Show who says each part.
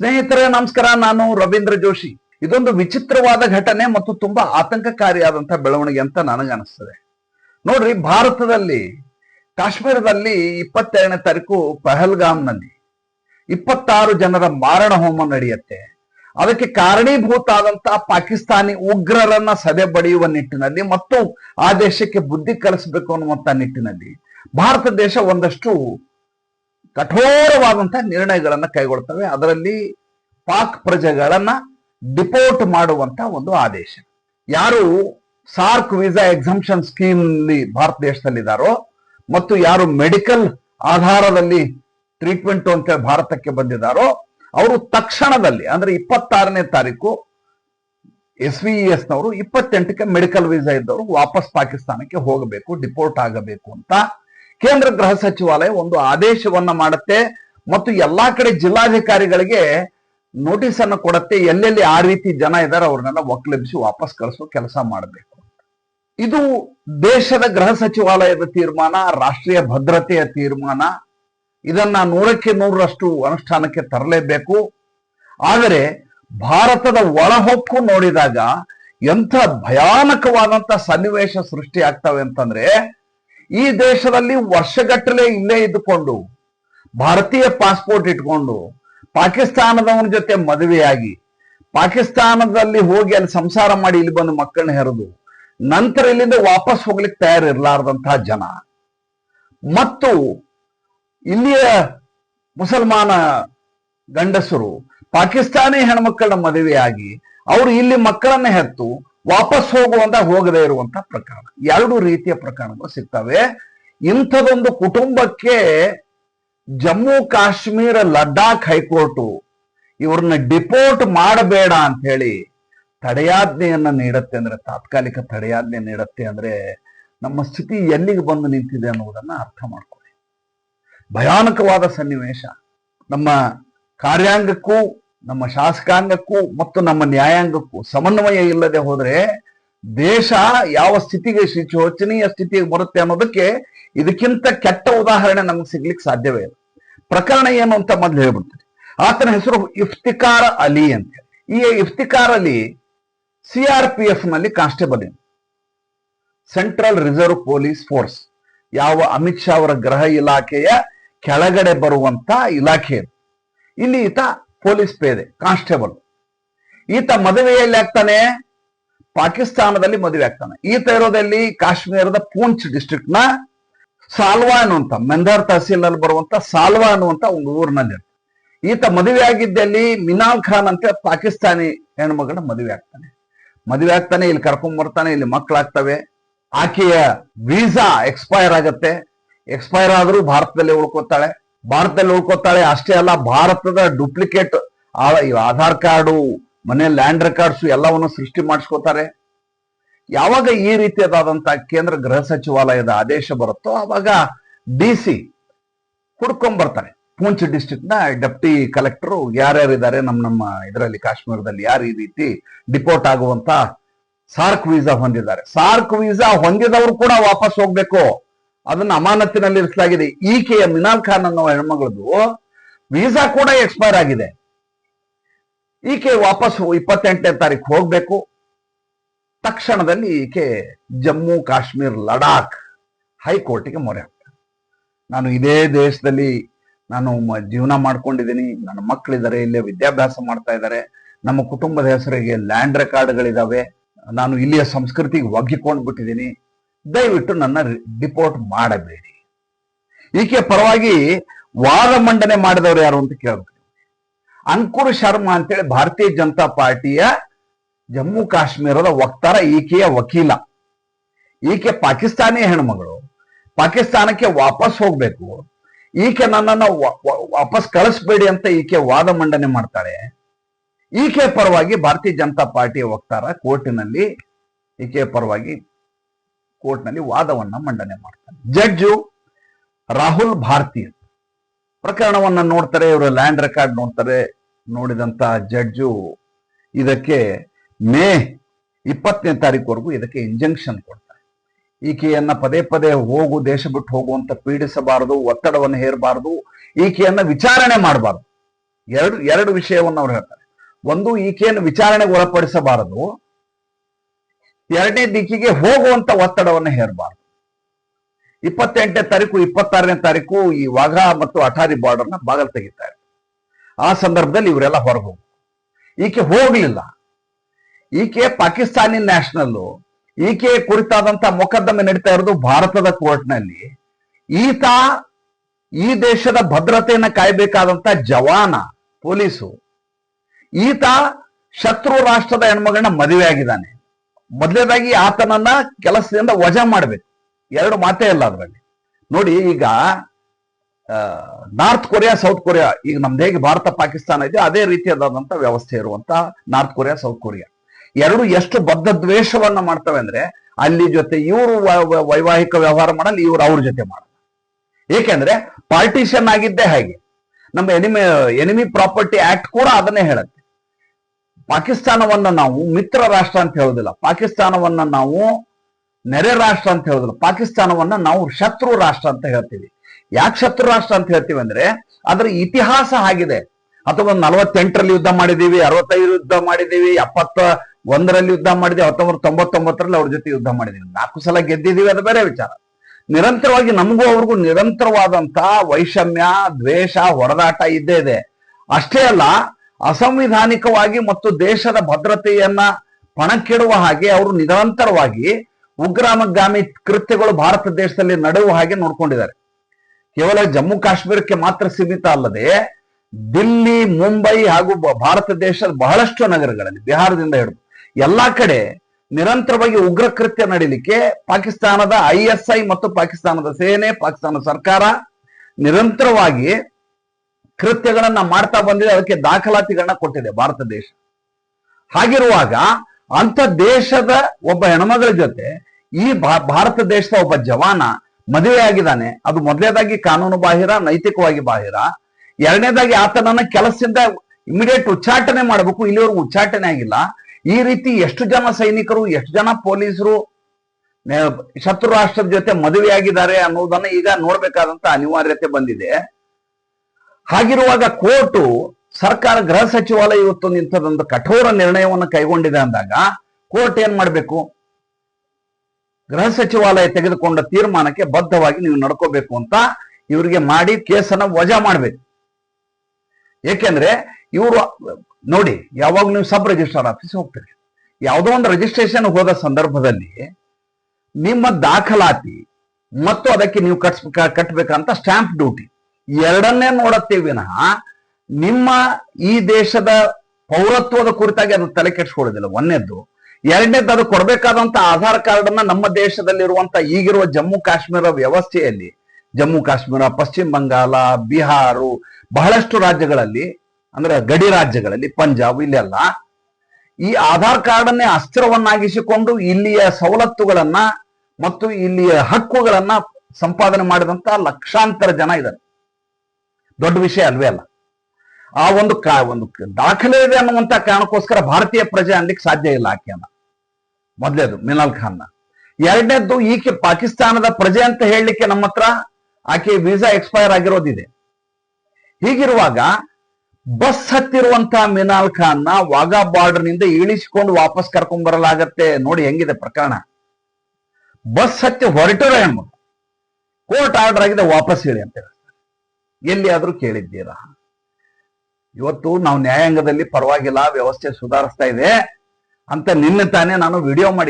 Speaker 1: ಸ್ನೇಹಿತರೆ, ನಮಸ್ಕಾರ. ನಾನು ರವೀಂದ್ರ ಜೋಶಿ. ಇದೊಂದು ವಿಚಿತ್ರವಾದ ಘಟನೆ ಮತ್ತು ತುಂಬಾ ಆತಂಕಕಾರಿಯಾದಂತಹ ಬೆಳವಣಿಗೆ ಅಂತ ನನಗನ್ನಿಸ್ತದೆ ನೋಡ್ರಿ, ಭಾರತದಲ್ಲಿ, ಕಾಶ್ಮೀರದಲ್ಲಿ ಇಪ್ಪತ್ತೆರಡನೇ ತಾರೀಕು ಪಹಲ್ಗಾಮ್ನಲ್ಲಿ ಇಪ್ಪತ್ತಾರು ಜನರ ಮಾರಣ ಹೋಮ ನಡೆಯುತ್ತೆ. ಅದಕ್ಕೆ ಕಾರಣೀಭೂತ ಆದಂತಹ ಪಾಕಿಸ್ತಾನಿ ಉಗ್ರರನ್ನ ಸದೆ ಬಡಿಯುವ ನಿಟ್ಟಿನಲ್ಲಿ ಮತ್ತು ಆ ದೇಶಕ್ಕೆ ಬುದ್ಧಿ ಕಲಿಸಬೇಕು ಅನ್ನುವಂತ ನಿಟ್ಟಿನಲ್ಲಿ ಭಾರತ ದೇಶ ಒಂದಷ್ಟು ಕಠೋರವಾದಂತಹ ನಿರ್ಣಯಗಳನ್ನು ಕೈಗೊಳ್ತವೆ. ಅದರಲ್ಲಿ ಪಾಕ್ ಪ್ರಜೆಗಳನ್ನ ಡಿಪೋರ್ಟ್ ಮಾಡುವಂತ ಒಂದು ಆದೇಶ. ಯಾರು SAARC visa exemption scheme Bharat ದೇಶದಲ್ಲಿದ್ದಾರೋ ಮತ್ತು ಯಾರು ಮೆಡಿಕಲ್ ಆಧಾರದಲ್ಲಿ ಟ್ರೀಟ್ಮೆಂಟ್ ಅಂತ ಭಾರತಕ್ಕೆ ಬಂದಿದ್ದಾರೋ, ಅವರು ತಕ್ಷಣದಲ್ಲಿ, ಅಂದ್ರೆ ಇಪ್ಪತ್ತಾರನೇ ತಾರೀಕು ಎಸ್ ವಿ ಎಸ್ ನವರು ಇಪ್ಪತ್ತೆಂಟಕ್ಕೆ ಮೆಡಿಕಲ್ ವೀಸಾ ಇದ್ದವರು ವಾಪಸ್ ಪಾಕಿಸ್ತಾನಕ್ಕೆ ಹೋಗಬೇಕು, ಡಿಪೋರ್ಟ್ ಆಗಬೇಕು ಅಂತ ಕೇಂದ್ರ ಗೃಹ ಸಚಿವಾಲಯ ಒಂದು ಆದೇಶವನ್ನ ಮಾಡುತ್ತೆ ಮತ್ತು ಎಲ್ಲಾ ಕಡೆ ಜಿಲ್ಲಾಧಿಕಾರಿಗಳಿಗೆ ನೋಟಿಸ್ ಅನ್ನು ಕೊಡತ್ತೆ ಎಲ್ಲೆಲ್ಲಿ ಆ ರೀತಿ ಜನ ಇದ್ದಾರೆ ಅವ್ರನ್ನೆಲ್ಲ ಒಕ್ಕಲೆಬ್ಬಿಸಿ ವಾಪಸ್ ಕಳಿಸೋ ಕೆಲಸ ಮಾಡಬೇಕು ಇದು ದೇಶದ ಗೃಹ ಸಚಿವಾಲಯದ ತೀರ್ಮಾನ, ರಾಷ್ಟ್ರೀಯ ಭದ್ರತೆಯ ತೀರ್ಮಾನ. ಇದನ್ನ ನೂರಕ್ಕೆ ನೂರರಷ್ಟು ಅನುಷ್ಠಾನಕ್ಕೆ ತರಲೇಬೇಕು. ಆದರೆ ಭಾರತದ ಒಳಹೊಕ್ಕು ನೋಡಿದಾಗ ಎಂಥ ಭಯಾನಕವಾದಂತ ಸನ್ನಿವೇಶ ಸೃಷ್ಟಿ ಆಗ್ತವೆ ಅಂತಂದ್ರೆ ಈ ದೇಶದಲ್ಲಿ ವರ್ಷಗಟ್ಟಲೆ ಇಲ್ಲೇ ಇದ್ದುಕೊಂಡು, ಭಾರತೀಯ ಪಾಸ್ಪೋರ್ಟ್ ಇಟ್ಕೊಂಡು, ಪಾಕಿಸ್ತಾನದವನ ಜೊತೆ ಮದುವೆಯಾಗಿ, ಪಾಕಿಸ್ತಾನದಲ್ಲಿ ಹೋಗಿ ಅಲ್ಲಿ ಸಂಸಾರ ಮಾಡಿ ಇಲ್ಲಿ ಬಂದು ಮಕ್ಕಳನ್ನ ಹೆರದು, ನಂತರ ಇಲ್ಲಿಂದ ವಾಪಸ್ ಹೋಗ್ಲಿಕ್ಕೆ ತಯಾರಿರ್ಲಾರ್ದಂತಹ ಜನ. ಮತ್ತು ಇಲ್ಲಿಯ ಮುಸಲ್ಮಾನ ಗಂಡಸರು ಪಾಕಿಸ್ತಾನಿ ಹೆಣ್ಮಕ್ಕಳನ್ನ ಮದುವೆಯಾಗಿ, ಅವರು ಇಲ್ಲಿ ಮಕ್ಕಳನ್ನ ಹೆತ್ತು ವಾಪಸ್ ಹೋಗುವಂತ ಹೋಗದೇ ಇರುವಂತ ಪ್ರಕರಣ. ಎರಡು ರೀತಿಯ ಪ್ರಕರಣಗಳು ಸಿಗ್ತವೆ. ಇಂಥದೊಂದು ಕುಟುಂಬಕ್ಕೆ ಜಮ್ಮು ಕಾಶ್ಮೀರ ಲಡಾಖ್ ಹೈಕೋರ್ಟು ಇವ್ರನ್ನ ಡಿಪೋರ್ಟ್ ಮಾಡಬೇಡ ಅಂತ ಹೇಳಿ ತಡೆಯಾಜ್ಞೆಯನ್ನ ನೀಡುತ್ತೆ ಅಂದ್ರೆ, ತಾತ್ಕಾಲಿಕ ತಡೆಯಾಜ್ಞೆ ನೀಡುತ್ತೆ ಅಂದ್ರೆ ನಮ್ಮ ಸ್ಥಿತಿ ಎಲ್ಲಿಗೆ ಬಂದು ನಿಂತಿದೆ ಅನ್ನುವುದನ್ನ ಅರ್ಥ ಮಾಡ್ಕೊಳ್ಳಿ. ಭಯಾನಕವಾದ ಸನ್ನಿವೇಶ. ನಮ್ಮ ಕಾರ್ಯಾಂಗಕ್ಕೂ ನಮ್ಮ ಶಾಸಕಾಂಗಕ್ಕೂ ಮತ್ತು ನಮ್ಮ ನ್ಯಾಯಾಂಗಕ್ಕೂ ಸಮನ್ವಯ ಇಲ್ಲದೆ ಹೋದ್ರೆ ದೇಶ ಯಾವ ಸ್ಥಿತಿಗೆ ಶೋಚನೀಯ ಸ್ಥಿತಿಗೆ ಬರುತ್ತೆ ಅನ್ನೋದಕ್ಕೆ ಇದಕ್ಕಿಂತ ಕೆಟ್ಟ ಉದಾಹರಣೆ ನಮ್ಗೆ ಸಿಗ್ಲಿಕ್ಕೆ ಸಾಧ್ಯವೇ ಇಲ್ಲ. ಪ್ರಕರಣ ಏನು ಅಂತ ಮೊದಲು ಹೇಳ್ಬಿಡ್ತೀನಿ. ಆತನ ಹೆಸರು ಇಫ್ತಿಕಾರ ಅಲಿ ಅಂತ. ಈ Iftikhar Ali C R P ಎಫ್ನಲ್ಲಿ constable central reserve police force. ಯಾವ ಅಮಿತ್ ಶಾ ಅವರ ಗೃಹ ಇಲಾಖೆಯ ಕೆಳಗಡೆ ಬರುವಂತ ಇಲಾಖೆ. ಇಲ್ಲಿ ಈತ ಪೊಲೀಸ್ ಪೇದೆ, ಕಾನ್ಸ್ಟೇಬಲ್. ಈತ ಮದುವೆಯಲ್ಲಿ ಆಗ್ತಾನೆ, ಪಾಕಿಸ್ತಾನದಲ್ಲಿ ಮದುವೆ ಆಗ್ತಾನೆ. ಈತ ಇರೋದಲ್ಲಿ? ಕಾಶ್ಮೀರದ ಪೂಂಚ್ ಡಿಸ್ಟ್ರಿಕ್ಟ್ನ ಸಾಲ್ವಾ ಅನ್ನುವಂತ ತಹಸೀಲ್ನಲ್ಲಿ ಬರುವಂತ ಸಾಲ್ವಾ ಅನ್ನುವಂತ ಒಂದು ಊರಿನಲ್ಲಿ ಈತ ಮದುವೆ ಆಗಿದ್ದಲ್ಲಿ? ಮಿನಾಲ್ ಖಾನ್ ಅಂತ ಪಾಕಿಸ್ತಾನಿ ಹೆಣ್ಮಗಳ ಮದುವೆ ಆಗ್ತಾನೆ. ಮದುವೆ ಆಗ್ತಾನೆ, ಇಲ್ಲಿ ಕರ್ಕೊಂಡ್ ಬರ್ತಾನೆ, ಇಲ್ಲಿ ಮಕ್ಕಳಾಗ್ತವೆ ಆಕೆಯ ವೀಸಾ ಎಕ್ಸ್ಪೈರ್ ಆಗತ್ತೆ. ಎಕ್ಸ್ಪೈರ್ ಆದ್ರೂ ಭಾರತದಲ್ಲಿ ಉಳ್ಕೋತಾಳೆ. ಭಾರತದಲ್ಲಿ ಉಳ್ಕೊತಾಳೆ ಅಷ್ಟೇ ಅಲ್ಲ, ಭಾರತದ ಡೂಪ್ಲಿಕೇಟ್ ಆಧಾರ್ ಕಾರ್ಡು, ಮನೆ ಲ್ಯಾಂಡ್ ರೆಕಾರ್ಡ್ಸ್ ಎಲ್ಲವನ್ನು ಸೃಷ್ಟಿ ಮಾಡಿಸ್ಕೋತಾರೆ ಯಾವಾಗ ಈ ರೀತಿಯಾದಂತ ಕೇಂದ್ರ ಗೃಹ ಸಚಿವಾಲಯದ ಆದೇಶ ಬರುತ್ತೋ ಅವಾಗ ಡಿ ಸಿ ಹುಡ್ಕೊಂಡ್ ಬರ್ತಾರೆ ಪೂಂಚ್ ಡಿಸ್ಟಿಕ್ನ ಡೆಪ್ಟಿ ಕಲೆಕ್ಟರ್ ಯಾರ್ಯಾರಿದ್ದಾರೆ ನಮ್ಮ ನಮ್ಮ ಇದರಲ್ಲಿ ಕಾಶ್ಮೀರದಲ್ಲಿ ಯಾರು ಈ ರೀತಿ ಡಿಪೋರ್ಟ್ ಆಗುವಂತ ಸಾರ್ಕ್ ವೀಸಾ ಹೊಂದಿದ್ದಾರೆ. ಸಾರ್ಕ್ ವೀಸಾ ಹೊಂದಿದವರು ಕೂಡ ವಾಪಸ್ ಹೋಗ್ಬೇಕು. ಅದನ್ನ ಅಮಾನತ್ತಿನಲ್ಲಿ ಇರಿಸಲಾಗಿದೆ. ಈಕೆಯ ಮಿನಾಲ್ ಖಾನ್ ಅನ್ನೋ ಹೆಣ್ಮಗಳದು ವೀಸಾ ಕೂಡ ಎಕ್ಸ್ಪೈರ್ ಆಗಿದೆ. ಈಕೆ ವಾಪಸ್ ಇಪ್ಪತ್ತೆಂಟನೇ ತಾರೀಕು ಹೋಗ್ಬೇಕು. ತಕ್ಷಣದಲ್ಲಿ ಈಕೆ ಜಮ್ಮು, ಕಾಶ್ಮೀರ್, ಲಡಾಖ್ ಹೈಕೋರ್ಟಿಗೆ ಮೊರೆ ನಾನು ಇದೇ ದೇಶದಲ್ಲಿ ನಾನು ಜೀವನ ಮಾಡ್ಕೊಂಡಿದ್ದೀನಿ. ನನ್ನ ಮಕ್ಕಳಿದ್ದಾರೆ, ಇಲ್ಲೇ ವಿದ್ಯಾಭ್ಯಾಸ ಮಾಡ್ತಾ ಇದ್ದಾರೆ. ನಮ್ಮ ಕುಟುಂಬದ ಹೆಸರಿಗೆ ಲ್ಯಾಂಡ್ ರೆಕಾರ್ಡ್ಗಳಿದಾವೆ. ನಾನು ಇಲ್ಲಿಯ ಸಂಸ್ಕೃತಿಗೆ ಒಗ್ಗಿಕೊಂಡು ಬಿಟ್ಟಿದ್ದೀನಿ ದಯವಿಟ್ಟು ನನ್ನ ಡಿಪೋರ್ಟ್ ಮಾಡಬೇಡಿ. ಈಕೆ ಪರವಾಗಿ ವಾದ ಮಂಡನೆ ಮಾಡಿದವರು ಯಾರು ಅಂತ ಕೇಳಬೇಕು. ಅಂಕುರ್ ಶರ್ಮಾ ಅಂತೇಳಿ ಭಾರತೀಯ ಜನತಾ ಪಾರ್ಟಿಯ ಜಮ್ಮು ಕಾಶ್ಮೀರದ ವಕ್ತಾರ, ಈಕೆಯ ವಕೀಲ. ಈಕೆ ಪಾಕಿಸ್ತಾನಿ ಹೆಣ್ಮಗಳು. ಪಾಕಿಸ್ತಾನಕ್ಕೆ ವಾಪಸ್ ಹೋಗ್ಬೇಕು. ಈಕೆ ನನ್ನನ್ನು ವಾಪಸ್ ಕಳಿಸ್ಬೇಡಿ ಅಂತ ಈಕೆ ವಾದ ಮಂಡನೆ ಮಾಡ್ತಾಳೆ. ಈಕೆ ಪರವಾಗಿ ಭಾರತೀಯ ಜನತಾ ಪಾರ್ಟಿಯ ವಕ್ತಾರ ಕೋರ್ಟಿನಲ್ಲಿ ಈಕೆ ಪರವಾಗಿ ಕೋರ್ಟ್ನಲ್ಲಿ ವಾದವನ್ನ ಮಂಡನೆ ಮಾಡ್ತಾರೆ. ಜಡ್ಜು ರಾಹುಲ್ ಭಾರತೀಯ ಪ್ರಕರಣವನ್ನ ನೋಡ್ತಾರೆ, ಇವರು ಲ್ಯಾಂಡ್ ರೆಕಾರ್ಡ್ ನೋಡ್ತಾರೆ, ನೋಡಿದಂತ ಜಡ್ಜು ಇದಕ್ಕೆ ಮೇ ಇಪ್ಪತ್ತನೇ ತಾರೀಕುವರೆಗೂ ಇದಕ್ಕೆ ಇಂಜಂಕ್ಷನ್ ಕೊಡ್ತಾರೆ. ಈಕೆಯನ್ನ ಪದೇ ಪದೇ ಹೋಗು, ದೇಶ ಬಿಟ್ಟು ಹೋಗು ಅಂತ ಪೀಡಿಸಬಾರದು, ಒತ್ತಡವನ್ನು ಹೇರಬಾರದು, ಈಕೆಯನ್ನ ವಿಚಾರಣೆ ಮಾಡಬಾರದು. ಎರಡು ಎರಡು ವಿಷಯವನ್ನು ಅವ್ರು ಹೇಳ್ತಾರೆ. ಒಂದು, ಈಕೆಯನ್ನು ವಿಚಾರಣೆಗೆ ಒಳಪಡಿಸಬಾರದು. ಎರಡನೇ ದಿಕ್ಕಿಗೆ ಹೋಗುವಂತ ಒತ್ತಡವನ್ನು ಹೇರಬಾರ್ದು. ಇಪ್ಪತ್ತೆಂಟನೇ ತಾರೀಕು, ಇಪ್ಪತ್ತಾರನೇ ತಾರೀಕು ಈ ವಾಘಾ ಮತ್ತು ಅಠಾರಿ ಬಾರ್ಡರ್ನ ಬಾಗಲ್ ತೆಗಿತಾರೆ. ಆ ಸಂದರ್ಭದಲ್ಲಿ ಇವರೆಲ್ಲ ಹೊರಗೆ ಈಕೆ ಹೋಗಲಿಲ್ಲ. ಈಕೆ ಪಾಕಿಸ್ತಾನಿ ನ್ಯಾಷನಲ್ಲು ಈಕೆ ಕುರಿತಾದಂತ ಮೊಕದ್ದಮೆ ನಡೀತಾ ಇರೋದು ಭಾರತದ ಕೋರ್ಟ್ನಲ್ಲಿ ಈತ ಈ ದೇಶದ ಭದ್ರತೆಯನ್ನು ಕಾಯಬೇಕಾದಂತ ಜವಾನ, ಪೊಲೀಸು. ಈತ ಶತ್ರು ರಾಷ್ಟ್ರದ ಹೆಣ್ಮಗಳನ್ನ ಮದುವೆ ಆಗಿದ್ದಾನೆ ಮೊದಲನೇದಾಗಿ ಆತನನ್ನ ಕೆಲಸದಿಂದ ವಜಾ ಮಾಡ್ಬೇಕು. ಎರಡು ಮಾತೇ ಇಲ್ಲ ಅದರಲ್ಲಿ. ನೋಡಿ, ಈಗ ನಾರ್ತ್ ಕೊರಿಯಾ, ಸೌತ್ ಕೊರಿಯಾ, ಈಗ ನಮ್ದು ಹೇಗೆ ಭಾರತ, ಪಾಕಿಸ್ತಾನ ಇದೆ, ಅದೇ ರೀತಿಯಾದಂತ ವ್ಯವಸ್ಥೆ ಇರುವಂತ ನಾರ್ತ್ ಕೊರಿಯಾ, ಸೌತ್ ಕೊರಿಯಾ. ಎರಡು ಎಷ್ಟು ಬದ್ಧ ದ್ವೇಷವನ್ನ ಮಾಡ್ತವೆ ಅಂದ್ರೆ, ಅಲ್ಲಿ ಜೊತೆ ಇವರು ವೈವಾಹಿಕ ವ್ಯವಹಾರ ಮಾಡಲ್ಲ, ಇವರು ಅವ್ರ ಜೊತೆ ಮಾಡಲ್ಲ. ಏಕೆಂದ್ರೆ, ಪಾರ್ಟಿಷನ್ ಆಗಿದ್ದೇ ಹಾಗೆ. ನಮ್ಮ ಎನಿಮಿ ಎನಿಮಿ ಪ್ರಾಪರ್ಟಿ ಆಕ್ಟ್ ಕೂಡ ಅದನ್ನೇ ಹೇಳುತ್ತೆ. ಪಾಕಿಸ್ತಾನವನ್ನ ನಾವು ಮಿತ್ರ ರಾಷ್ಟ್ರ ಅಂತ ಹೇಳೋದಿಲ್ಲ. ಪಾಕಿಸ್ತಾನವನ್ನ ನಾವು ನೆರೆ ರಾಷ್ಟ್ರ ಅಂತ ಹೇಳೋದಿಲ್ಲ. ಪಾಕಿಸ್ತಾನವನ್ನ ನಾವು ಶತ್ರು ರಾಷ್ಟ್ರ ಅಂತ ಹೇಳ್ತೀವಿ. ಯಾಕೆ ಶತ್ರು ರಾಷ್ಟ್ರ ಅಂತ ಹೇಳ್ತೀವಿ ಅಂದ್ರೆ, ಅದರ ಇತಿಹಾಸ ಆಗಿದೆ. ಅಥವಾ ನಲವತ್ತೆಂಟರಲ್ಲಿ ಯುದ್ಧ ಮಾಡಿದೀವಿ ಅರವತ್ತೈದು ಯುದ್ಧ ಮಾಡಿದೀವಿ ಎಪ್ಪತ್ತ ಒಂದರಲ್ಲಿ ಯುದ್ಧ ಮಾಡಿದೀವಿ ಹತ್ತೊಂಬತ್ತು ತೊಂಬತ್ತೊಂಬತ್ತರಲ್ಲಿ ಅವ್ರ ಜೊತೆ ಯುದ್ಧ ಮಾಡಿದೀವಿ ನಾಲ್ಕು ಸಲ ಗೆದ್ದಿದ್ದೀವಿ, ಅದು ಬೇರೆ ವಿಚಾರ. ನಿರಂತರವಾಗಿ ನಮಗೂ ಅವ್ರಿಗೂ ನಿರಂತರವಾದಂತ ವೈಷಮ್ಯ, ದ್ವೇಷ ಹೊಡೆದಾಟ ಇದ್ದೇ ಇದೆ. ಅಷ್ಟೇ ಅಲ್ಲ ಅಸಂವಿಧಾನಿಕವಾಗಿ ಮತ್ತು ದೇಶದ ಭದ್ರತೆಯನ್ನ ಪಣಕ್ಕಿಡುವ ಹಾಗೆ ಅವರು ನಿರಂತರವಾಗಿ ಉಗ್ರಾಮಗಾಮಿ ಕೃತ್ಯಗಳು ಭಾರತ ದೇಶದಲ್ಲಿ ನಡೆಯುವ ಹಾಗೆ ನೋಡ್ಕೊಂಡಿದ್ದಾರೆ. ಕೇವಲ ಜಮ್ಮು ಕಾಶ್ಮೀರಕ್ಕೆ ಮಾತ್ರ ಸೀಮಿತ ಅಲ್ಲದೆ ದಿಲ್ಲಿ, ಮುಂಬೈ ಹಾಗೂ ಭಾರತ ದೇಶದ ಬಹಳಷ್ಟು ನಗರಗಳಲ್ಲಿ ಬಿಹಾರದಿಂದ ಹಿಡಿದು ಎಲ್ಲಾ ಕಡೆ ನಿರಂತರವಾಗಿ ಉಗ್ರ ಕೃತ್ಯ ನಡೀಲಿಕ್ಕೆ ಪಾಕಿಸ್ತಾನದ ಐಎಸ್ಐ ಮತ್ತು ಪಾಕಿಸ್ತಾನದ ಸೇನೆ, ಪಾಕಿಸ್ತಾನ ಸರ್ಕಾರ ನಿರಂತರವಾಗಿ ಕೃತ್ಯಗಳನ್ನ ಮಾಡ್ತಾ ಬಂದಿದೆ, ಅದಕ್ಕೆ ದಾಖಲಾತಿಗಳನ್ನ ಕೊಟ್ಟಿದೆ ಭಾರತ ದೇಶ. ಹಾಗಿರುವಾಗ ಅಂತ ದೇಶದ ಒಬ್ಬ ಹೆಣ್ಮಗಳ ಜೊತೆ ಈ ಭಾರತ ದೇಶದ ಒಬ್ಬ ಜವಾನ ಮದುವೆ ಆಗಿದ್ದಾನೆ ಅದು ಮೊದಲನೇದಾಗಿ ಕಾನೂನು ಬಾಹಿರ, ನೈತಿಕವಾಗಿ ಬಾಹಿರ. ಎರಡನೇದಾಗಿ ಆತನನ್ನ ಕೆಲಸದಿಂದ ಇಮಿಡಿಯೇಟ್ ಉಚ್ಚಾಟನೆ ಮಾಡಬೇಕು. ಇಲ್ಲಿವರೆಗೂ ಉಚ್ಚಾಟನೆ ಆಗಿಲ್ಲ. ಈ ರೀತಿ ಎಷ್ಟು ಜನ ಸೈನಿಕರು, ಎಷ್ಟು ಜನ ಪೊಲೀಸರು ಶತ್ರು ರಾಷ್ಟ್ರದ ಜೊತೆ ಮದುವೆಯಾಗಿದ್ದಾರೆ ಅನ್ನೋದನ್ನ ಈಗ ನೋಡ್ಬೇಕಾದಂತ ಅನಿವಾರ್ಯತೆ ಬಂದಿದೆ. ಹಾಗಿರುವಾಗ ಕೋರ್ಟು ಸರ್ಕಾರ ಗೃಹ ಸಚಿವಾಲಯ ಇವತ್ತು ಇಂಥದ್ದೊಂದು ಕಠೋರ ನಿರ್ಣಯವನ್ನು ಕೈಗೊಂಡಿದೆ ಅಂದಾಗ ಕೋರ್ಟ್ ಏನ್ ಮಾಡಬೇಕು? ಗೃಹ ಸಚಿವಾಲಯ ತೆಗೆದುಕೊಂಡ ತೀರ್ಮಾನಕ್ಕೆ ಬದ್ಧವಾಗಿ ನೀವು ನಡ್ಕೋಬೇಕು ಅಂತ ಇವರಿಗೆ ಮಾಡಿ ಕೇಸನ್ನ ವಜಾ ಮಾಡ್ಬೇಕು. ಏಕೆಂದ್ರೆ ಇವರು ನೋಡಿ, ಯಾವಾಗ ನೀವು ಸಬ್ ರಿಜಿಸ್ಟ್ರಾರ್ ಆಫೀಸ್ ಹೋಗ್ತೀರಿ? ಯಾವುದೋ ಒಂದು ರಿಜಿಸ್ಟ್ರೇಷನ್ ಹೋದ ಸಂದರ್ಭದಲ್ಲಿ ನಿಮ್ಮ ದಾಖಲಾತಿ ಮತ್ತು ಅದಕ್ಕೆ ನೀವು ಕಟ್ಸ್ ಕಟ್ಟಬೇಕಂತ ಸ್ಟಾಂಪ್ ಡ್ಯೂಟಿ. ಎರಡನ್ನೇ ನೋಡತ್ತೆ ವಿನಃ, ನಿಮ್ಮ ಈ ದೇಶದ ಪೌರತ್ವದ ಕುರಿತಾಗಿ ಅದು ತಲೆ ಕೆಡಿಸ್ಕೊಳ್ಳೋದಿಲ್ಲ. ಒಂದೇದ್ದು ಎರಡನೇದ್ದು ಅದು ಕೊಡಬೇಕಾದಂತ ಆಧಾರ್ ಕಾರ್ಡ್ ಅನ್ನ ನಮ್ಮ ದೇಶದಲ್ಲಿರುವಂತ ಈಗಿರುವ ಜಮ್ಮು ಕಾಶ್ಮೀರ ವ್ಯವಸ್ಥೆಯಲ್ಲಿ, ಜಮ್ಮು ಕಾಶ್ಮೀರ, ಪಶ್ಚಿಮ ಬಂಗಾಳ, ಬಿಹಾರು, ಬಹಳಷ್ಟು ರಾಜ್ಯಗಳಲ್ಲಿ, ಅಂದ್ರೆ ಗಡಿ ರಾಜ್ಯಗಳಲ್ಲಿ, ಪಂಜಾಬ್ ಇಲ್ಲೆಲ್ಲ, ಈ ಆಧಾರ್ ಕಾರ್ಡ್ ಅನ್ನೇ ಅಸ್ತ್ರವನ್ನಾಗಿಸಿಕೊಂಡು ಇಲ್ಲಿಯ ಸವಲತ್ತುಗಳನ್ನ ಮತ್ತು ಇಲ್ಲಿಯ ಹಕ್ಕುಗಳನ್ನ ಸಂಪಾದನೆ ಮಾಡಿದಂತ ಲಕ್ಷಾಂತರ ಜನ ಇದ್ದಾರೆ. ದೊಡ್ಡ ವಿಷಯ ಅಲ್ವೇ ಅಲ್ಲ? ಆ ಒಂದು ಒಂದು ದಾಖಲೆ ಇದೆ ಅನ್ನುವಂತ ಕಾರಣಕ್ಕೋಸ್ಕರ ಭಾರತೀಯ ಪ್ರಜೆ ಅನ್ಲಿಕ್ಕೆ ಸಾಧ್ಯ ಇಲ್ಲ ಆಕೆಯನ್ನ ಮೊದಲೇದು, ಮಿನಾಲ್ ಖಾನ್ನ. ಎರಡನೇದ್ದು, ಈಕೆ ಪಾಕಿಸ್ತಾನದ ಪ್ರಜೆ ಅಂತ ಹೇಳಲಿಕ್ಕೆ ನಮ್ಮ ಹತ್ರ ಆಕೆ ವೀಸಾ ಎಕ್ಸ್ಪೈರ್ ಆಗಿರೋದಿದೆ. ಹೀಗಿರುವಾಗ, ಬಸ್ ಹತ್ತಿರುವಂತ ಮಿನಾಲ್ ಖಾನ್ನ ವಾಘಾ ಬಾರ್ಡರ್ನಿಂದ ಇಳಿಸಿಕೊಂಡು ವಾಪಸ್ ಕರ್ಕೊಂಡ್ ಬರಲಾಗತ್ತೆ ನೋಡಿ ಹೆಂಗಿದೆ ಪ್ರಕರಣ. ಬಸ್ ಹತ್ತಿ ಹೊರಟರ ಕೋರ್ಟ್ ಆರ್ಡರ್ ಆಗಿದೆ ವಾಪಸ್ ಹೇಳಿ ಅಂತ ಹೇಳ್ತಾರೆ ಎಲ್ಲಿ ಆದ್ರೂ ಕೇಳಿದ್ದೀರಾ? ಇವತ್ತು ನಾವು ನ್ಯಾಯಾಂಗದಲ್ಲಿ ಪರವಾಗಿಲ್ಲ, ವ್ಯವಸ್ಥೆ ಸುಧಾರಿಸ್ತಾ ಇದೆ ಅಂತ ನಿನ್ನೆ ತಾನೇ ನಾನು ವಿಡಿಯೋ ಮಾಡಿ